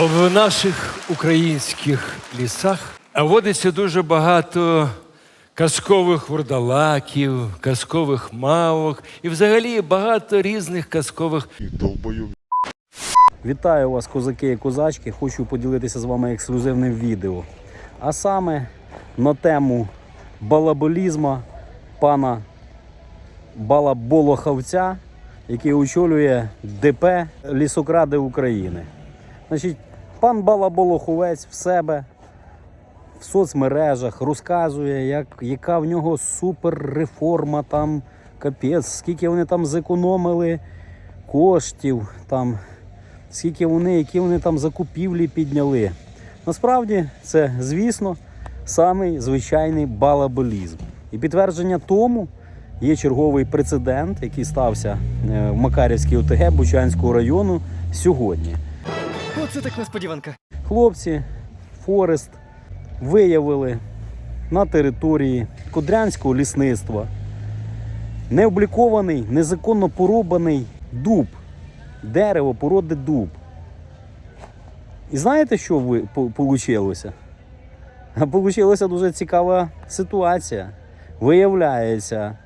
В наших українських лісах водиться дуже багато казкових вурдалаків, казкових мавок і взагалі багато різних казкових Вітаю вас, козаки і козачки. Хочу поділитися з вами ексклюзивним відео. А саме на тему балаболізма пана Балаболохавця, який очолює ДП Лісокради України. Значить, пан Балаболоховець в себе в соцмережах розказує, як, яка в нього суперреформа, там капець, скільки вони там зекономили коштів, там, скільки вони, які вони там закупівлі підняли. Насправді це, звісно, самий звичайний балаболізм. І підтвердження тому є черговий прецедент, який стався е, в Макарівській ОТГ Бучанського району сьогодні. Оце так несподіванка. Хлопці Форест виявили на території Кодрянського лісництва необлікований, незаконно порубаний дуб, дерево породи дуб. І знаєте, що вийшло? Получилася дуже цікава ситуація. Виявляється,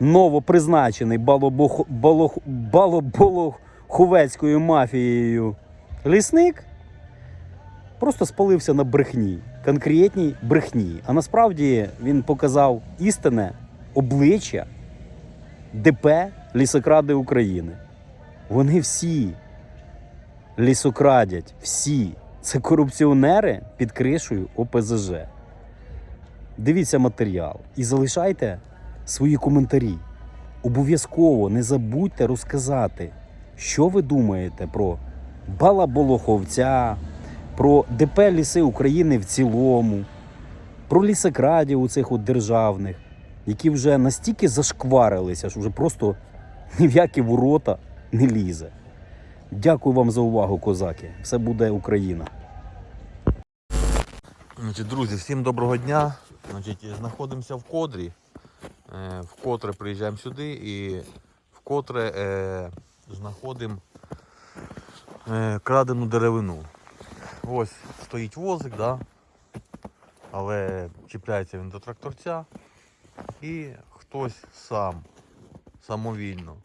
новопризначений балоболоховецькою мафією лісник просто спалився на брехні, конкретній брехні. А насправді він показав істинне обличчя ДП Лісокради України. Вони всі лісокрадять, всі. Це корупціонери під кришею ОПЗЖ. Дивіться матеріал і залишайте свої коментарі. Обов'язково не забудьте розказати, що ви думаєте про Балаболоховця, про ДП Ліси України в цілому, про лісокрадів у цих от державних, які вже настільки зашкварилися, що вже просто ні в які ворота не лізе. Дякую вам за увагу, козаки. Все буде Україна. Друзі, всім доброго дня. Значить, знаходимося в кодрі. Е, вкотре приїжджаємо сюди і вкотре е, знаходимо крадену деревину. Ось стоїть возик, да? але чіпляється він до тракторця і хтось сам самовільно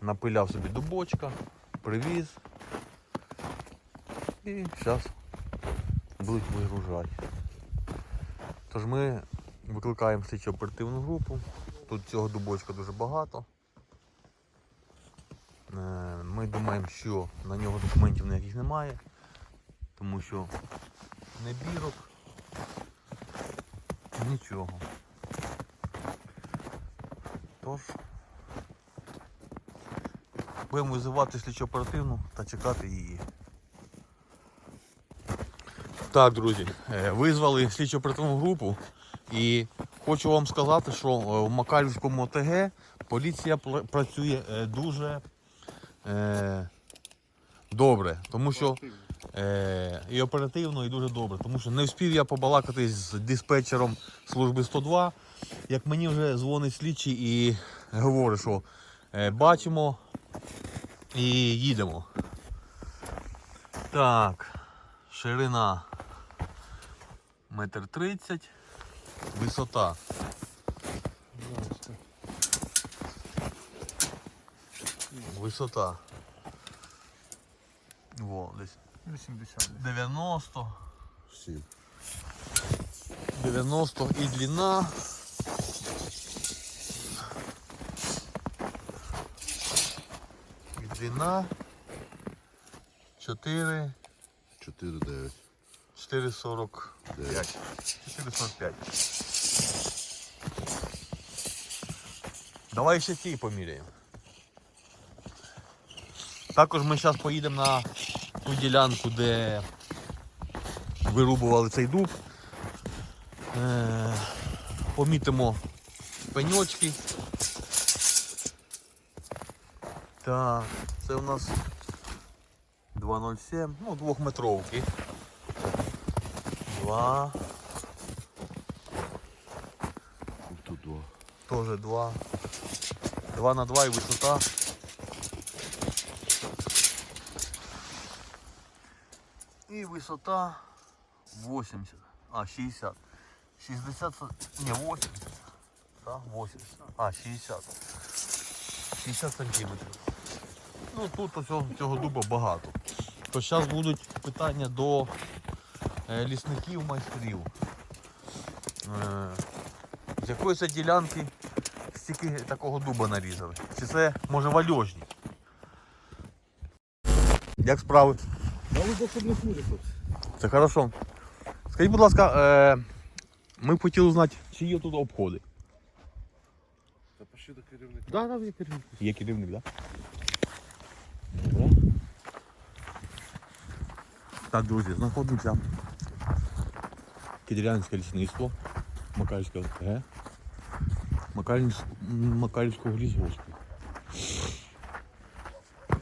напиляв собі дубочка, привіз і зараз будуть вигружати. Тож ми викликаємо слідчо оперативну групу. Тут цього дубочка дуже багато. Ми думаємо, що на нього документів ніяких немає, тому що не бірок, нічого. Тож будемо визивати слідчо оперативну та чекати її. Так, друзі, е, визвали слідчо оперативну групу і хочу вам сказати, що е, в Макарівському ОТГ поліція працює е, дуже е, добре, тому що е, і оперативно, і дуже добре. Тому що не встиг я побалакати з диспетчером служби 102, як мені вже дзвонить слідчий і говорить, що е, бачимо і їдемо. Так, ширина метр тридцять, висота. Висота. Во, десь 80. 90. 90 і длина. І длина 4 4-9. 4,45. 4,45. Давай ще ці поміряємо. Також ми зараз поїдемо на ту ділянку, де вирубували цей дуб. Е, помітимо пеньочки. Так, це у нас 2,07, ну, двохметровки. Два. Тут два. Тоже два. Два на два і висота. І висота 80. А, 60. 60, со- не, 80. Да, 80. А, 60. 60 сантиметрів. Ну тут ось цього дуба багато. То зараз будуть питання до е, лісників майстрів. Е, з якої це ділянки стільки такого дуба нарізали? Чи це може вальожні? Як справи? Це хорошо. Скажіть, будь ласка, е, ми б хотіли знати, чи є тут обходи. Та пошли до керівника. Да, да, є керівник. Є керівник, так? Да? Добре. Так, друзі, знаходимося. Кідрянське лісництво, Макарівське ОТГ, Макарівського лісгоспу.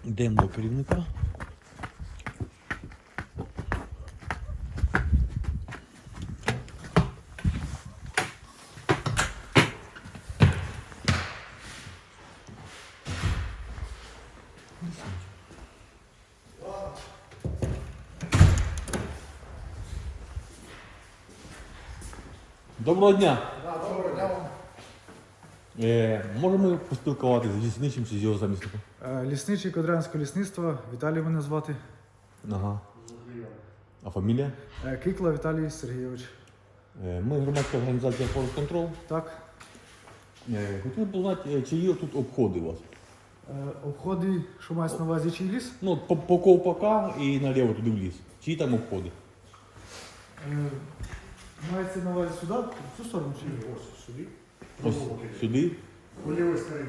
Йдемо до керівника. Доброго дня! Доброго дня вам. Е, можемо поспілкуватися з лісничим чи з його замісником? Е, Лісничий Кодрянського лісництва. Віталій мене звати. Ага. А фамілія? Е, Кикла Віталій Сергійович. Е, Ми громадська організація Forest Control. Так. Е, Хотів би знати, е, чи є тут обходи у вас? Е, Обходи, що мається на увазі чий ліс? Ну, по, по ковпака і наліво туди в ліс. Чиї там обходи? Е, Мається на увазі сюди, в цю сторону чи ні? Ось сюди. Ось сюди. По лівій стороні.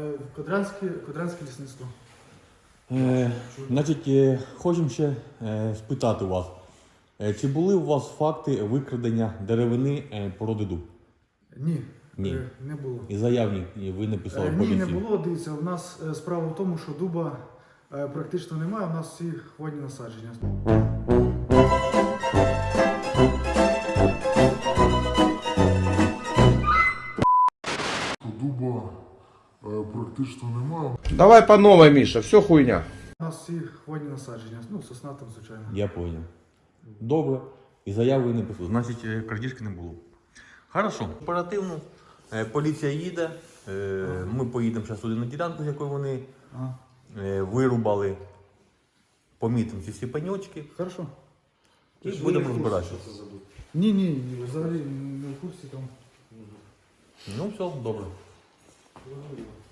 Е, Кодрянське, Кодрянське лісництво. Е, значить, е, хочемо ще е, спитати вас, е, чи були у вас факти викрадення деревини е, породи дуб? Ні. Ні. Е, Не було. І заявні ви написали Е, в Ні, поліції? не було. Дивіться, у нас е, справа в тому, що дуба е, практично немає, у нас всі хвойні насадження. Практично немає. Давай по новой, Миша, все хуйня. У нас всі хвойні насадження. Ну, сосна там, звичайно. Я понял. Добре. І заяви не писали. Значить, е, крадіжки не було. Хорошо. Оперативно. Е, Поліція їде. Е, Ми поїдемо зараз туди на ділянку, з якої вони е, вирубали. Помітимо ці всі пеньочки Хорошо. і будемо розбиратися. Ні, ні, ні, взагалі не в курсі там. Ну, все, добре. Ooh.